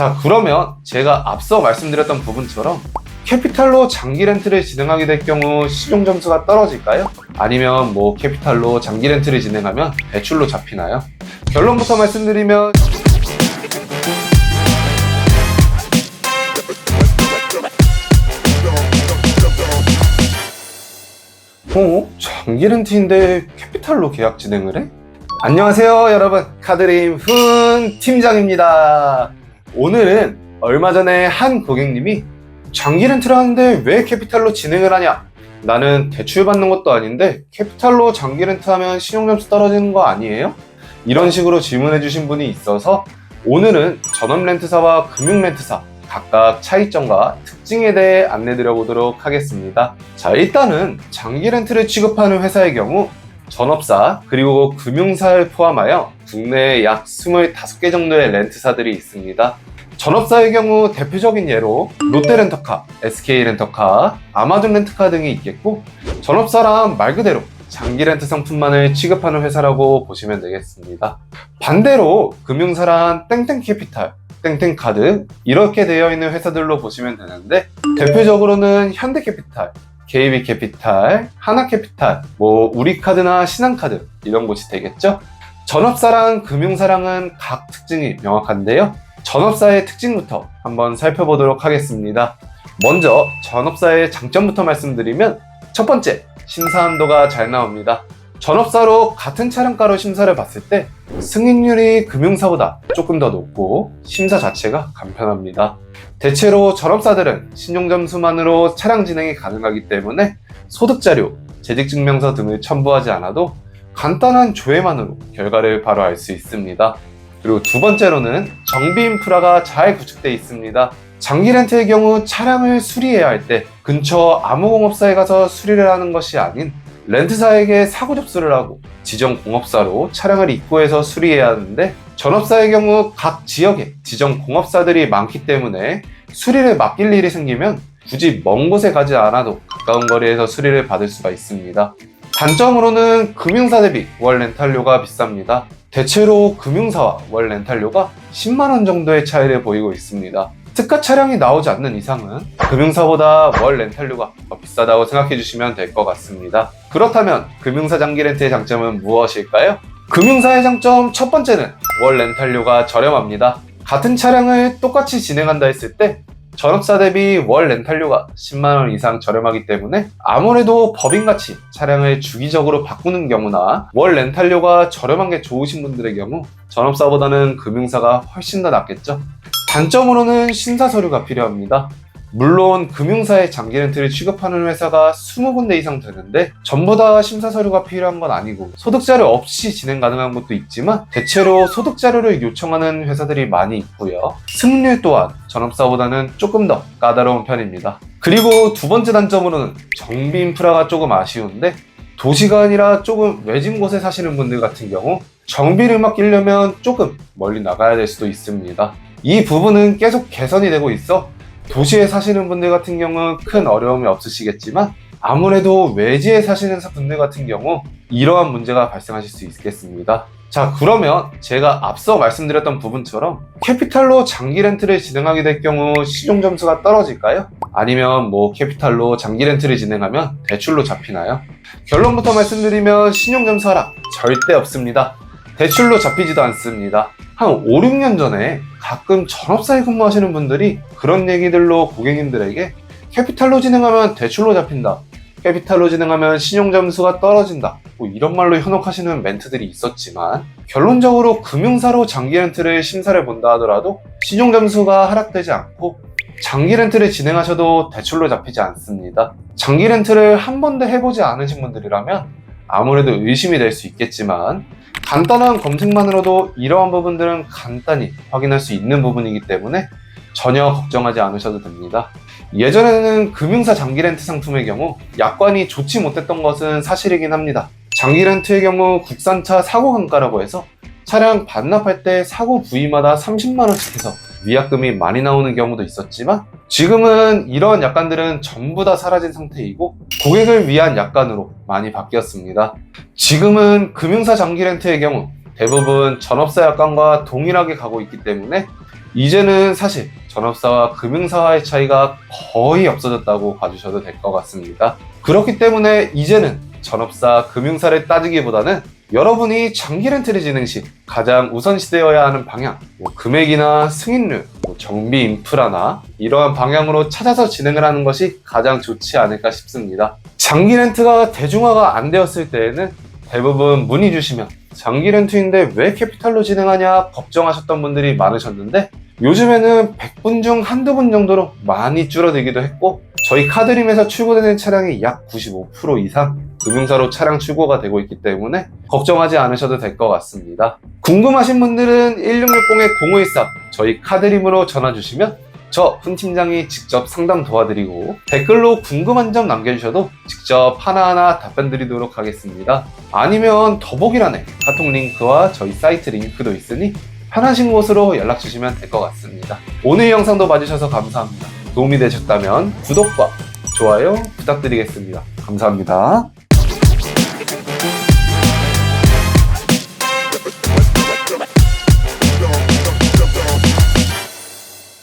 자, 그러면 제가 앞서 말씀드렸던 부분처럼 캐피탈로 장기 렌트를 진행하게 될 경우 신용 점수가 떨어질까요? 아니면 뭐 캐피탈로 장기 렌트를 진행하면 대출로 잡히나요? 결론부터 말씀드리면 어? 장기 렌트인데 캐피탈로 계약 진행을 해? 안녕하세요 여러분 카드림 훈 팀장입니다 오늘은 얼마 전에 한 고객님이 장기 렌트를 하는데 왜 캐피탈로 진행을 하냐 나는 대출 받는 것도 아닌데 캐피탈로 장기 렌트하면 신용점수 떨어지는 거 아니에요? 이런 식으로 질문해 주신 분이 있어서 오늘은 전업 렌트사와 금융 렌트사 각각 차이점과 특징에 대해 안내 드려보도록 하겠습니다. 자, 일단은 장기 렌트를 취급하는 회사의 경우 전업사 그리고 금융사를 포함하여 국내에 약 25개 정도의 렌트사들이 있습니다. 전업사의 경우 대표적인 예로 롯데렌터카, SK렌터카, 아마존 렌트카 등이 있겠고 전업사란 말 그대로 장기 렌트 상품만을 취급하는 회사라고 보시면 되겠습니다. 반대로 금융사란 땡땡캐피탈, 땡땡카드 이렇게 되어 있는 회사들로 보시면 되는데 대표적으로는 현대캐피탈, KB캐피탈, 하나캐피탈, 뭐 우리카드나 신한카드 이런 곳이 되겠죠. 전업사랑 금융사랑은 각 특징이 명확한데요. 전업사의 특징부터 한번 살펴보도록 하겠습니다. 먼저 전업사의 장점부터 말씀드리면 첫 번째, 심사 한도가 잘 나옵니다. 전업사로 같은 차량가로 심사를 봤을 때 승인율이 금융사보다 조금 더 높고 심사 자체가 간편합니다. 대체로 전업사들은 신용점수만으로 차량 진행이 가능하기 때문에 소득자료, 재직증명서 등을 첨부하지 않아도 간단한 조회만으로 결과를 바로 알 수 있습니다. 그리고 두 번째로는 정비 인프라가 잘 구축되어 있습니다. 장기 렌트의 경우 차량을 수리해야 할 때 근처 암호공업사에 가서 수리를 하는 것이 아닌 렌트사에게 사고 접수를 하고 지정 공업사로 차량을 입고해서 수리해야 하는데 전업사의 경우 각 지역에 지정 공업사들이 많기 때문에 수리를 맡길 일이 생기면 굳이 먼 곳에 가지 않아도 가까운 거리에서 수리를 받을 수가 있습니다. 단점으로는 금융사 대비 월 렌탈료가 비쌉니다. 대체로 금융사와 월 렌탈료가 10만원 정도의 차이를 보이고 있습니다. 특가 차량이 나오지 않는 이상은 금융사보다 월 렌탈료가 더 비싸다고 생각해 주시면 될 것 같습니다. 그렇다면 금융사 장기 렌트의 장점은 무엇일까요? 금융사의 장점 첫 번째는 월 렌탈료가 저렴합니다. 같은 차량을 똑같이 진행한다 했을 때 전업사 대비 월 렌탈료가 10만원 이상 저렴하기 때문에 아무래도 법인같이 차량을 주기적으로 바꾸는 경우나 월 렌탈료가 저렴한 게 좋으신 분들의 경우 전업사보다는 금융사가 훨씬 더 낫겠죠. 단점으로는 심사 서류가 필요합니다. 물론 금융사의 장기 렌트를 취급하는 회사가 20군데 이상 되는데 전부 다 심사 서류가 필요한 건 아니고 소득 자료 없이 진행 가능한 것도 있지만 대체로 소득 자료를 요청하는 회사들이 많이 있고요. 승률 또한 전업사보다는 조금 더 까다로운 편입니다. 그리고 두 번째 단점으로는 정비 인프라가 조금 아쉬운데 도시가 아니라 조금 외진 곳에 사시는 분들 같은 경우 정비를 맡기려면 조금 멀리 나가야 될 수도 있습니다. 이 부분은 계속 개선이 되고 있어 도시에 사시는 분들 같은 경우는 큰 어려움이 없으시겠지만 아무래도 외지에 사시는 분들 같은 경우 이러한 문제가 발생하실 수 있겠습니다. 자, 그러면 제가 앞서 말씀드렸던 부분처럼 캐피탈로 장기 렌트를 진행하게 될 경우 신용 점수가 떨어질까요? 아니면 뭐 캐피탈로 장기 렌트를 진행하면 대출로 잡히나요? 결론부터 말씀드리면 신용 점수 하락 절대 없습니다. 대출로 잡히지도 않습니다. 한 5, 6년 전에 가끔 전업사에 근무하시는 분들이 그런 얘기들로 고객님들에게 캐피탈로 진행하면 대출로 잡힌다. 캐피탈로 진행하면 신용점수가 떨어진다. 뭐 이런 말로 현혹하시는 멘트들이 있었지만 결론적으로 금융사로 장기 렌트를 심사를 본다 하더라도 신용점수가 하락되지 않고 장기 렌트를 진행하셔도 대출로 잡히지 않습니다. 장기 렌트를 한 번도 해보지 않으신 분들이라면 아무래도 의심이 될 수 있겠지만 간단한 검색만으로도 이러한 부분들은 간단히 확인할 수 있는 부분이기 때문에 전혀 걱정하지 않으셔도 됩니다. 예전에는 금융사 장기 렌트 상품의 경우 약관이 좋지 못했던 것은 사실이긴 합니다. 장기 렌트의 경우 국산차 사고 감가라고 해서 차량 반납할 때 사고 부위마다 30만원씩 해서 위약금이 많이 나오는 경우도 있었지만 지금은 이러한 약관들은 전부 다 사라진 상태이고 고객을 위한 약관으로 많이 바뀌었습니다. 지금은 금융사 장기 렌트의 경우 대부분 전업사 약관과 동일하게 가고 있기 때문에 이제는 사실 전업사와 금융사와의 차이가 거의 없어졌다고 봐주셔도 될 것 같습니다. 그렇기 때문에 이제는 전업사, 금융사를 따지기보다는 여러분이 장기 렌트를 진행 시 가장 우선시되어야 하는 방향, 뭐 금액이나 승인률, 뭐 정비 인프라나 이러한 방향으로 찾아서 진행을 하는 것이 가장 좋지 않을까 싶습니다. 장기 렌트가 대중화가 안 되었을 때에는 대부분 문의 주시면 장기 렌트인데 왜 캐피탈로 진행하냐 걱정하셨던 분들이 많으셨는데 요즘에는 100분 중 한두 분 정도로 많이 줄어들기도 했고 저희 카드림에서 출고되는 차량이 약 95% 이상 금융사로 차량 출고가 되고 있기 때문에 걱정하지 않으셔도 될 것 같습니다. 궁금하신 분들은 1660-0513 저희 카드림으로 전화 주시면 저 훈 팀장이 직접 상담 도와드리고 댓글로 궁금한 점 남겨주셔도 직접 하나하나 답변 드리도록 하겠습니다. 아니면 더보기란에 카톡 링크와 저희 사이트 링크도 있으니 편하신 곳으로 연락 주시면 될 것 같습니다. 오늘 영상도 봐주셔서 감사합니다. 도움이 되셨다면 구독과 좋아요 부탁드리겠습니다. 감사합니다.